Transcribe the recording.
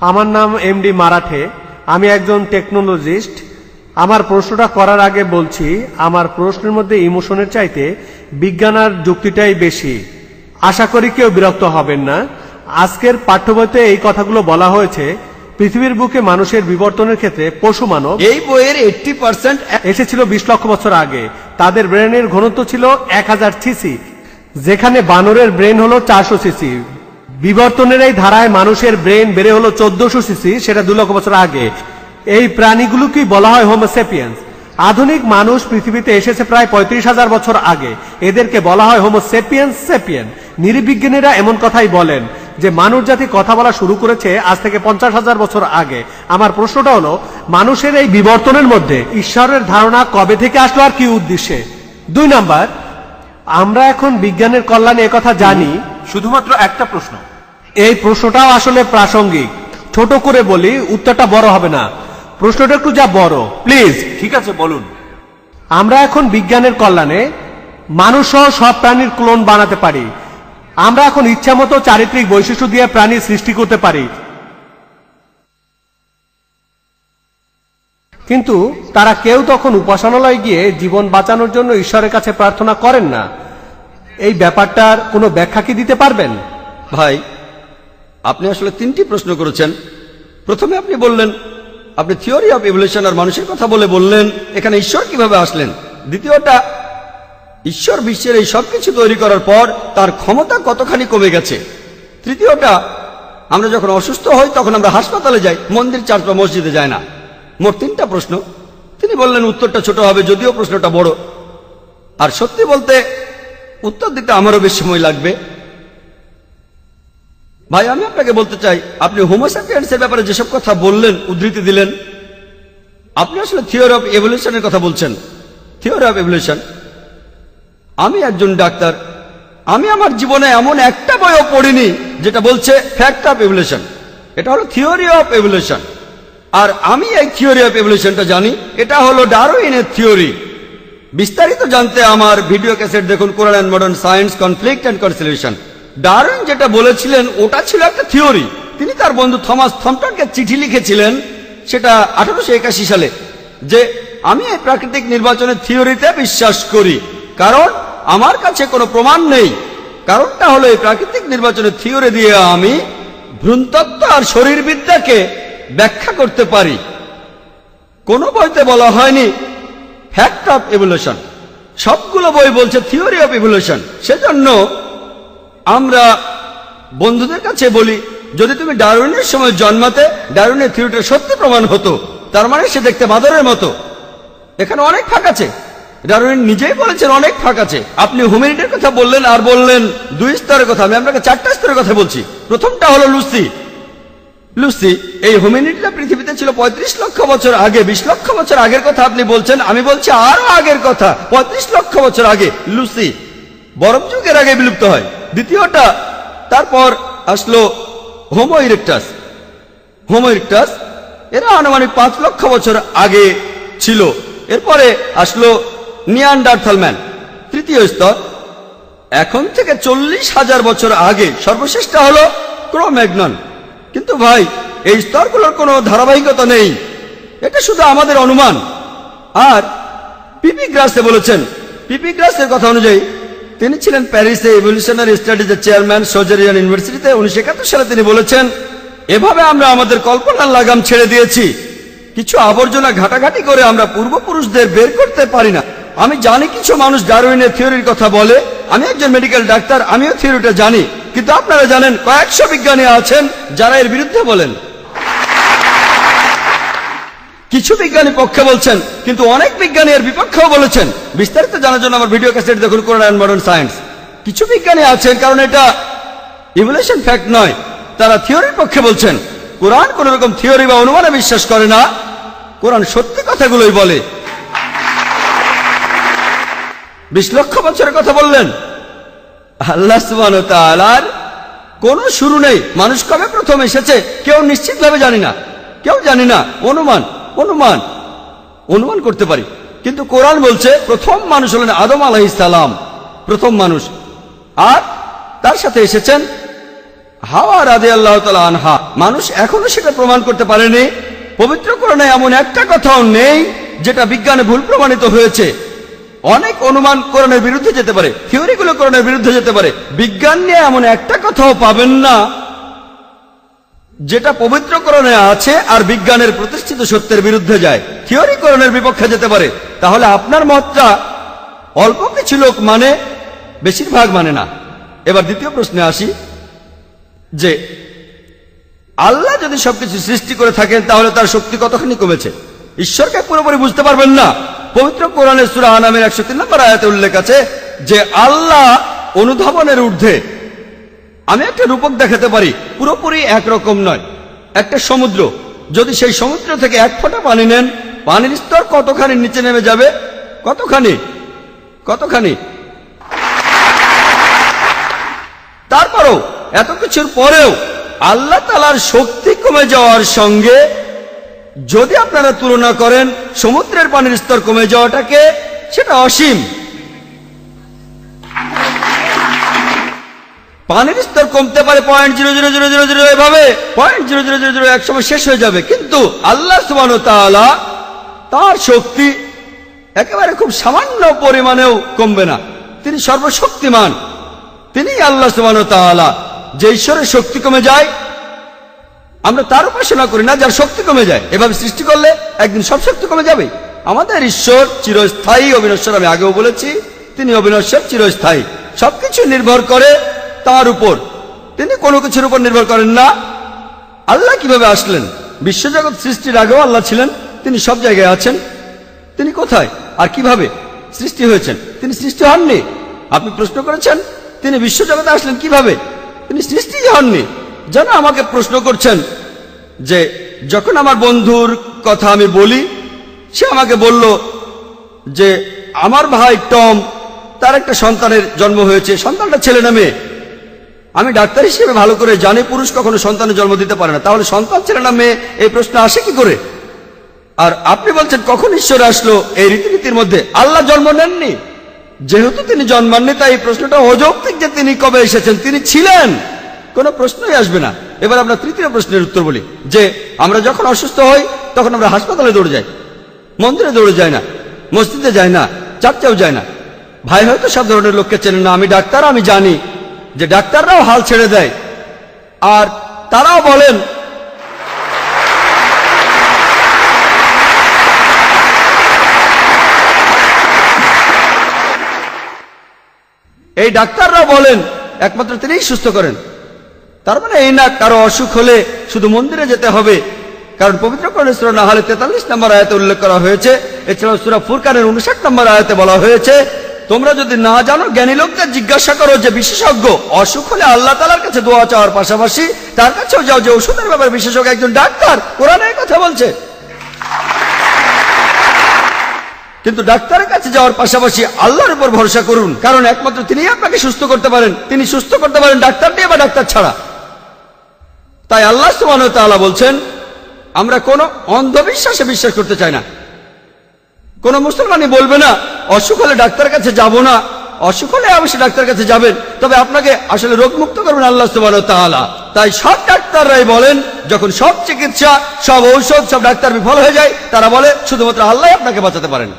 আমার নাম এমডি মারাঠে আমি একজন টেকনোলজিস্ট আমার প্রশ্নটা করার আগে বলছি আমার প্রশ্নের মধ্যে ইমোশনের চাইতে বিজ্ঞান আর যুক্তিটাই বেশি। আশা করি কেউ বিরক্ত হবেন না। আজকের পাঠ্যবইতে এই কথাগুলো বলা হয়েছে পৃথিবীর বুকে মানুষের বিবর্তনের ক্ষেত্রে পশু মানব এই বইয়ের এইটটি পার্সেন্ট এসেছিল বিশ লক্ষ বছর আগে। তাদের ব্রেনের ঘনত্ব ছিল এক হাজার সিসি। যেখানে বানরের ব্রেন হলো চারশো সিসি। বিবর্তনের এই ধারায় মানুষের ব্রেন বেড়ে হলো চোদ্দশো সিসি, সেটা দু লক্ষ বছর আগে। এই প্রাণীগুলোকেই বলা হয় হোমোসেপিয়েন্স আধুনিক মানুষ পৃথিবীতে এসেছে প্রায় পঁয়ত্রিশ হাজার বছর আগে। এদেরকে বলা হয় হোমোসেপিয়েন্স সেপিয়েন নিরিবিজ্ঞানীরা এমন কথাই বলেন যে, মানুষ জাতি কথা বলা শুরু করেছে আজ থেকে পঞ্চাশ হাজার বছর আগে। আমার প্রশ্নটা হলো, মানুষের এই বিবর্তনের মধ্যে ঈশ্বরের ধারণা কবে থেকে আসলো আর কি উদ্দেশ্যে? দুই নাম্বার আমরা এখন বিজ্ঞানের কল্যাণে একথা জানি। শুধুমাত্র একটা প্রশ্ন। এই প্রশ্নটাও আসলে প্রাসঙ্গিক। ছোট করে বলি উত্তরটা বড় হবে না। প্রশ্নটা একটু যা বড় প্লিজ। ঠিক আছে বলুন। আমরা এখন বিজ্ঞানের কল্যাণে মানুষ সহ সব প্রাণীর ক্লোন বানাতে পারি। আমরা এখন ইচ্ছামতো চারিত্রিক বৈশিষ্ট্য দিয়ে প্রাণীর সৃষ্টি করতে পারি। কিন্তু তারা কেউ তখন উপাসনালয় গিয়ে জীবন বাঁচানোর জন্য ঈশ্বরের কাছে প্রার্থনা করেন না। এই ব্যাপারটার কোনো ব্যাখ্যা কি দিতে পারবেন? ভাই, আপনি আসলে তিনটি প্রশ্ন করেছেন। প্রথমে আপনি বললেন, আপনি থিওরি অফ ইভলিউশন আর মানুষের কথা বলে বললেন, এখানে ঈশ্বর কীভাবে আসলেন? দ্বিতীয়টা, ঈশ্বর বিশ্বের এই সব কিছু তৈরি করার পর তার ক্ষমতা কতখানি কমে গেছে? তৃতীয়টা, আমরা যখন অসুস্থ হই তখন আমরা হাসপাতালে যাই, মন্দির চার্চ বা মসজিদে যায় না। মোট তিনটা প্রশ্ন। তিনি বললেন, উত্তরটা ছোট হবে, যদিও প্রশ্নটা বড়। আর সত্যি বলতে, উত্তর দিতে আমারও বেশ সময় লাগবে। ভাই, আমি আপনাকে বলতে চাই, আপনি হোমোসাপিয়েন্স এর ব্যাপারে যেসব কথা বললেন, উদ্ধৃতি দিলেন, আপনি আসলে থিওরি অফ এভলিউশনের কথা বলছেন। থিওরি অফ এভলিউশন আমি একজন ডাক্তার। আমি আমার জীবনে এমন একটা বইও পড়িনি, যেটা বলছে ফ্যাক্ট অফ এভলিউশন এটা হলো থিওরি অফ এভলিউশন আর আমি এই থিওরি অফ এভলিউশনটা জানি। এটা হলো ডারউইনের থিওরি বিস্তারিত জানতে আমার ভিডিও ক্যাসেট দেখুন কোরআন and modern science conflict and conciliation Darwin যেটা বলেছিলেন, ওটা ছিল একটা থিওরি তিনি তার বন্ধু থমাস থমটনকে চিঠি লিখেছিলেন, সেটা আঠারোশো একাশি সালে, যে আমি এই প্রাকৃতিক নির্বাচনের থিওরিতে বিশ্বাস করি। কারণ আমার কাছে কোনো প্রমাণ নেই। কারণটা হলো এই প্রাকৃতিক নির্বাচনের থিওরি দিয়ে আমি ভ্রূণতত্ত্ব আর শরীরবিদ্যাকে ব্যাখ্যা করতে পারি। কোনো বইতে বলা হয়নি। ফ্যাক্ট অফ ইভলিউশন সবগুলো বই বলছে থিওরি অফ ইভলিউশন সেজন্য আমরা বন্ধুদের কাছে বলি, যদি তুমি ডারউইনের সময় জন্মাতে ডারউইনের থিওরিটা সত্যি প্রমাণ হতো, তার মানে সে দেখতে বাদরের মতো। এখানে অনেক ফাঁক আছে। ডারউইন নিজেই বলেছেন অনেক ফাঁক আছে। আপনি হিউম্যানিটির কথা বললেন আর বললেন দুই স্তরের কথা। আমি আপনাকে চারটা স্তরের কথা বলছি। প্রথমটা হলো লুসি। লুসি, এই হোমিনিটিটা পৃথিবীতে ছিল পঁয়ত্রিশ লক্ষ বছর আগে, বিশ লক্ষ বছর আগের কথা আপনি বলছেন, আমি বলছি আরও আগের কথা, পঁয়ত্রিশ লক্ষ বছর আগে, লুসি। বরফ যুগের আগে বিলুপ্ত হয়। দ্বিতীয়টা, তারপর আসলো হোমো ইরেকটাস হোমো ইরেকটাস এরা আনুমানিক পাঁচ লক্ষ বছর আগে ছিল। এরপরে আসলো নিয়ান্ডারথাল ম্যান। তৃতীয় স্তর, এখন থেকে চল্লিশ হাজার বছর আগে, সর্বশেষটা হলো ক্রোম্যাগনন। কিন্তু ভাই, এই স্তরগুলোর কোনো ধারাবাহিকতা নেই। এটা শুধু আমাদের অনুমান। আর পিপি গ্রাসে বলেছেন, পিপি গ্রাসের কথা অনুযায়ী, তিনি ছিলেন প্যারিসে ইভলিউশনারি স্টাডিজের চেয়ারম্যান সোজারিয়ান ইউনিভার্সিটিতে উনিশশো একাত্তর সালে তিনি বলেছেন, এভাবে আমরা আমাদের কল্পনার লাগাম ছেড়ে দিয়েছি। কিছু আবর্জনা ঘাটাঘাটি করে আমরা পূর্বপুরুষদের বের করতে পারি না। আমি জানি কিছু মানুষ ডারউইনের থিওরির কথা বলে, আমি একজন মেডিকেল ডাক্তার আমিও থিওরিটা জানি। কিন্তু আপনারা জানেন কয়েকশো বিজ্ঞানী আছেন যারা এর বিরুদ্ধে বলেন। কিছু বিজ্ঞানী পক্ষে বলছেন, কিন্তু অনেক বিজ্ঞানী এর বিপক্ষেও বলেছেন। বিস্তারিত জানার জন্য আমার ভিডিও ক্যাসেট দেখুন কোরআন মডার্ন সায়েন্স কিছু বিজ্ঞানী আছেন, কারণ এটা ইভলিউশন ফ্যাক্ট নয়, তারা থিওরির পক্ষে বলছেন। কোরআন কোন রকম থিওরি বা অনুমানে বিশ্বাস করে না, কোরআন সত্যি কথাগুলোই বলে। বিশ লক্ষ বছরের কথা বললেন। আল্লাহ সুবান তালার কোনো শুরু নেই। মানুষ কবে প্রথম এসেছে? কেউ নিশ্চিতভাবে জানি না। কেউ জানি না। অনুমান অনুমান অনুমান করতে পারি। কিন্তু কোরআন বলছে, প্রথম মানুষ হলেন আদম আলাইসালাম প্রথম মানুষ। আর তার সাথে এসেছেন হাওয়া রাধে আল্লাহ তালা আনহা। মানুষ এখনও সেটা প্রমাণ করতে পারেনি। পবিত্র কোরআনে এমন একটা কথাও নেই, যেটা বিজ্ঞানে ভুল প্রমাণিত হয়েছে। অনেক অনুমান করণের বিরুদ্ধে যেতে পারে, থিওরিগুলো করণের বিরুদ্ধে যেতে পারে। বিজ্ঞান নিয়ে এমন একটা কথাও পাবেন না, যেটা পবিত্রকরণে আছে আর বিজ্ঞানের প্রতিষ্ঠিত সত্যের বিরুদ্ধে যায়। থিওরিকরণের বিপক্ষে যেতে পারে। তাহলে আপনার মতটা অল্প কিছু লোক মানে বেশিরভাগ মানে না। এবার দ্বিতীয় প্রশ্নে আসি, যে আল্লাহ যদি সবকিছু সৃষ্টি করে থাকেন, তাহলে তার শক্তি কতখানি কমেছে? ঈশ্বরকে পুরোপুরি বুঝতে পারবেন না। পবিত্র কোরআনের সুরা আনামের একশো তিন নম্বর আয়াতে উল্লেখ আছে যে আল্লাহ অনুধাবনের ঊর্ধ্বে, আমি একটা রূপক দেখাতে পারি, পুরোপুরি একরকম নয়, একটা সমুদ্র। যদি সেই সমুদ্র থেকে এক ফোঁটা পানি নেন, পানির স্তর কতখানি নিচে নেমে যাবে? কতখানি? কতখানি? তারপরও, এত কিছুর পরেও আল্লাহ তালার শক্তি কমে যাওয়ার সঙ্গে যদি আপনারা তুলনা করেন, সমুদ্রের পানির স্তর কমে যাওয়াটাকে সেটা অসীম। পানির স্তর কমতে পারে point zero zero zero zero zero এভাবে। Point zero zero zero zero এক সময় শেষ হয়ে যাবে। কিন্তু আল্লাহ সুবান তার শক্তি একেবারে খুব সামান্য পরিমাণেও কমবে না। তিনি সর্বশক্তিমান। তিনি আল্লাহ সুবান যে ঈশ্বরের শক্তি কমে যায় আমরা তার উপাসনা করি না, যার শক্তি কমে যায়। এভাবে সৃষ্টি করলে একদিন সব শক্তি কমে যাবে। আমাদের ঈশ্বর চিরস্থায়ী অবিনশ্বর, আমি আগেও বলেছি, তিনি অবিনশ্বর চিরস্থায়ী। সবকিছু নির্ভর করে তার উপর। তিনি কোনো কিছুর উপর নির্ভর করেন না। আল্লাহ কীভাবে আসলেন? বিশ্বজগৎ সৃষ্টির আগেও আল্লাহ ছিলেন, তিনি সব জায়গায় আছেন। তিনি কোথায় আর কীভাবে সৃষ্টি হয়েছেন? তিনি সৃষ্টি হননি। আপনি প্রশ্ন করেছেন, তিনি বিশ্বজগতে আসলেন কীভাবে? তিনি সৃষ্টি হননি। যেন আমাকে প্রশ্ন করছেন যে যখন আমার বন্ধুর কথা আমি বলি, সে আমাকে বলল যে আমার ভাই টম, তার একটা সন্তানের জন্ম হয়েছে, সন্তানটা ছেলে না মেয়ে। আমি ডাক্তার হিসেবে ভালো করে জানি, পুরুষ কখনো সন্তানের জন্ম দিতে পারে না। তাহলে সন্তান ছেলে না মেয়ে, এই প্রশ্ন আসে কি করে? আর আপনি বলছেন, কখন ঈশ্বর আসলো এই রীতিনীতির মধ্যে? আল্লাহ জন্ম নেননি। যেহেতু তিনি জন্মাননি, তাই এই প্রশ্নটা অযৌক্তিক যে তিনি কবে এসেছেন, তিনি ছিলেন। কোনো প্রশ্নই আসবে না। এবার আমরা তৃতীয় প্রশ্নের উত্তর বলি, যে আমরা যখন অসুস্থ হই, তখন আমরা হাসপাতালে দৌড়ে যাই। মন্দিরে দৌড়ে যাই না, মসজিদে যাই না, চার্চেও যায় না। ভাই হয়তো সব ধরনের লোককে চেনেন না, আমি ডাক্তার, আমি জানি যে ডাক্তাররাও হাল ছেড়ে দেয়। আর তারাও বলেন, এই ডাক্তাররা বলেন, একমাত্র তিনিই সুস্থ করেন। তার মানে এই না কারও অসুখ হলে শুধু মন্দিরে যেতে হবে। কারণ পবিত্র কর্ণেশ্বর না হলে তেতাল্লিশ নম্বর আয়তে উল্লেখ করা হয়েছে। এছাড়াও সুরা ফুরকানের উনষাট নম্বর আয়তে বলা হয়েছে, তোমরা যদি না জানো, জ্ঞানী লোকদের জিজ্ঞাসা করো যে বিশেষজ্ঞ, অসুখ হলে আল্লাহ তালার কাছে দোয়া চাওয়ার পাশাপাশি তার কাছেও যাও যে ওষুধের ব্যাপারে বিশেষজ্ঞ একজন ডাক্তার, কোরআনে এই কথা বলছে। কিন্তু ডাক্তারের কাছে যাওয়ার পাশাপাশি আল্লাহর উপর ভরসা করুন। কারণ একমাত্র তিনি আপনাকে সুস্থ করতে পারেন। তিনি সুস্থ করতে পারেন ডাক্তার দিয়ে বা ডাক্তার ছাড়া। তাই আল্লাহ ওয়া বলছেন, আমরা কোনো অন্ধবিশ্বাসে বিশ্বাস করতে চাই না। কোন মুসলমানই বলবে না, অসুখ হলে ডাক্তারের কাছে যাব না, অসুখ হলে অবশ্যই ডাক্তারের কাছে যাবেন, তবে আপনাকে আসলে রোগ মুক্ত করবেন আল্লাহ ওয়া তাই সব ডাক্তাররাই বলেন, যখন সব চিকিৎসা, সব ঔষধ, সব ডাক্তার বিফল হয়ে যায়, তারা বলে, শুধুমাত্র আল্লাহ আপনাকে বাঁচাতে পারেন।